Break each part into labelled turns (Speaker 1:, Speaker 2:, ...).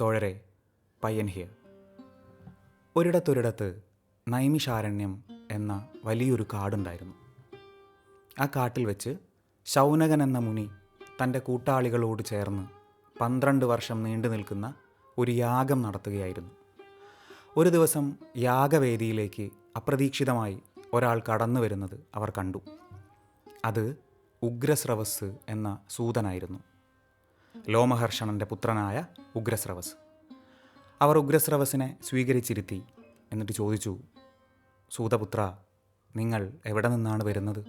Speaker 1: തോഴരെ പയ്യൻ ഹിയർ. ഒരിടത്തൊരിടത്ത് നൈമിഷാരണ്യം എന്ന വലിയൊരു കാടുണ്ടായിരുന്നു. ആ കാട്ടിൽ വെച്ച് ശൗനകൻ എന്ന മുനി തന്റെ കൂട്ടാളികളോട് ചേർന്ന് പന്ത്രണ്ട് വർഷം നീണ്ടു നിൽക്കുന്ന ഒരു യാഗം നടത്തുകയായിരുന്നു. ഒരു ദിവസം യാഗവേദിയിലേക്ക് അപ്രതീക്ഷിതമായി ഒരാൾ കടന്നു വരുന്നത് അവർ കണ്ടു. അത് ഉഗ്രസ്രവസ് എന്ന സൂതനായിരുന്നു. ലോമഹർഷണന്റെ പുത്രനായ ഉഗ്രസ്രവസ്. അവർ ഉഗ്രസ്രവസിനെ സ്വീകരിച്ചിരുത്തി എന്നിട്ട് ചോദിച്ചു സൂതപുത്ര നിങ്ങൾ എവിടെ നിന്നാണ് വരുന്നത്?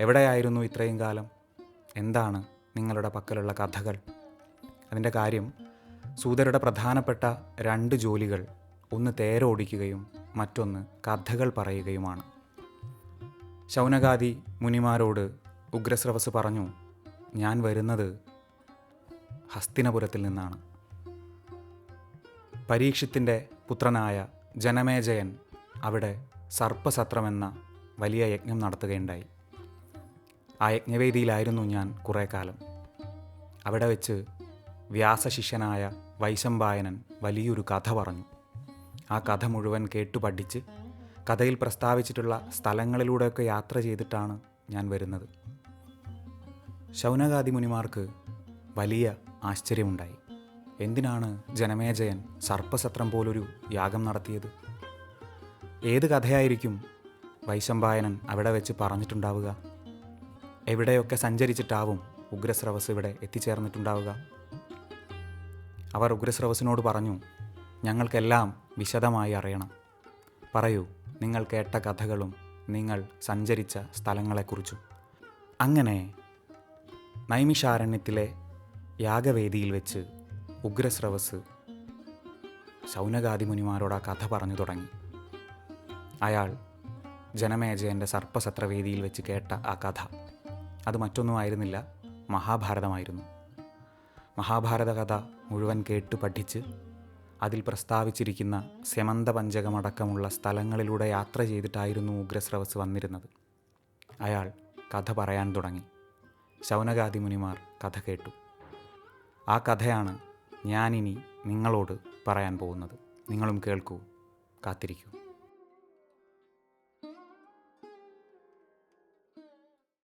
Speaker 1: എവിടെയായിരുന്നു ഇത്രയും കാലം? എന്താണ് നിങ്ങളുടെ പക്കലുള്ള കഥകൾ? അതിന്റെ കാര്യം സൂതരുടെ പ്രധാനപ്പെട്ട രണ്ട് ജോലികൾ ഒന്ന് തേരോടിക്കുകയും മറ്റൊന്ന് കഥകൾ പറയുകയുമാണ്. ശൗനകാദി മുനിമാരോട് ഉഗ്രസ്രവസ് പറഞ്ഞു ഞാൻ വരുന്നത് ഹസ്തിനപുരത്തിൽ നിന്നാണ്. പരീക്ഷത്തിന്റെ പുത്രനായ ജനമേജയൻ അവിടെ സർപ്പസത്രമെന്ന വലിയ യജ്ഞം നടത്തുകയുണ്ടായി. ആ യജ്ഞവേദിയിലായിരുന്നു ഞാൻ കുറേ കാലം അവിടെ വെച്ച് വ്യാസശിഷ്യനായ വൈശമ്പായനൻ വലിയൊരു കഥ പറഞ്ഞു. ആ കഥ മുഴുവൻ കേട്ടു പഠിച്ച് കഥയിൽ പ്രസ്താവിച്ചിട്ടുള്ള സ്ഥലങ്ങളിലൂടെയൊക്കെ യാത്ര ചെയ്തിട്ടാണ് ഞാൻ വരുന്നത്. ശൗനകാദി മുനിമാർക്ക് വലിയ ആശ്ചര്യമുണ്ടായി. എന്തിനാണ് ജനമേജയൻ സർപ്പസത്രം പോലൊരു യാഗം നടത്തിയത്? ഏത് കഥയായിരിക്കും വൈശമ്പായനൻ അവിടെ വെച്ച് പറഞ്ഞിട്ടുണ്ടാവുക? എവിടെയൊക്കെ സഞ്ചരിച്ചിട്ടാവും ഉഗ്രസ്രവസ് ഇവിടെ എത്തിച്ചേർന്നിട്ടുണ്ടാവുക? അവർ ഉഗ്രസ്രവസിനോട് പറഞ്ഞു ഞങ്ങൾക്കെല്ലാം വിശദമായി അറിയണം. പറയൂ നിങ്ങൾ കേട്ട കഥകളും നിങ്ങൾ സഞ്ചരിച്ച സ്ഥലങ്ങളെക്കുറിച്ചും. അങ്ങനെ നൈമിഷാരണ്യത്തിലെ യാഗവേദിയിൽ വെച്ച് ഉഗ്രസ്രവസ് ശൗനകാദിമുനിമാരോട് ആ കഥ പറഞ്ഞു തുടങ്ങി. അയാൾ ജനമേജയന്റെ സർപ്പസത്രവേദിയിൽ വെച്ച് കേട്ട ആ കഥ. അത് മറ്റൊന്നുമായിരുന്നില്ല മഹാഭാരതമായിരുന്നു. മഹാഭാരത കഥ മുഴുവൻ കേട്ട് പഠിച്ച് അതിൽ പ്രസ്താവിച്ചിരിക്കുന്ന സ്യമന്ത പഞ്ചകമടക്കമുള്ള സ്ഥലങ്ങളിലൂടെ യാത്ര ചെയ്തിട്ടായിരുന്നു ഉഗ്രസ്രവസ് വന്നിരുന്നത്. അയാൾ കഥ പറയാൻ തുടങ്ങി. ശൗനകാദി മുനിമാർ കഥ കേട്ടു. ആ കഥയാണ് ഞാനിനി നിങ്ങളോട് പറയാൻ പോകുന്നത്. നിങ്ങളും കേൾക്കൂ. കാത്തിരിക്കൂ.